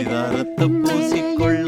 பரிதாரத்தை பூசிக்கொள்ள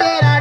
esperar.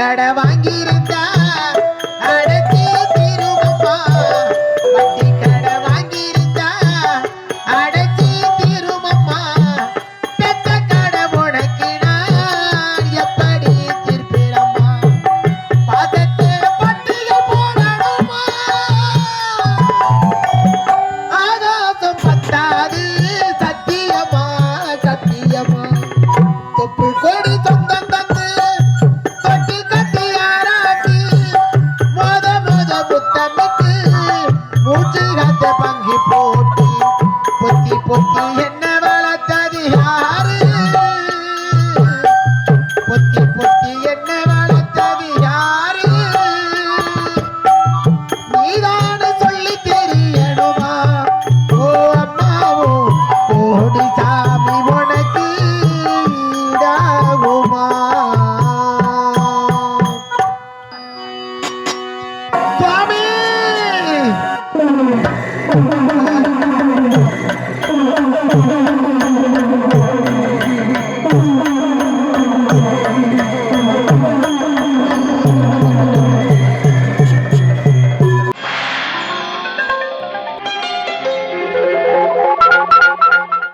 கடை வாங்கியிருந்தா பொத்தி என்ன வளர்த்தது யாரு? பொத்தி பொத்தி என்ன வளர்த்தது யாரு? நீதான சொல்லி தெரியணுமா? ஓ அம்மாவோ கோடி சாமி உனக்கு ஈடாகுமா? சுவாமி!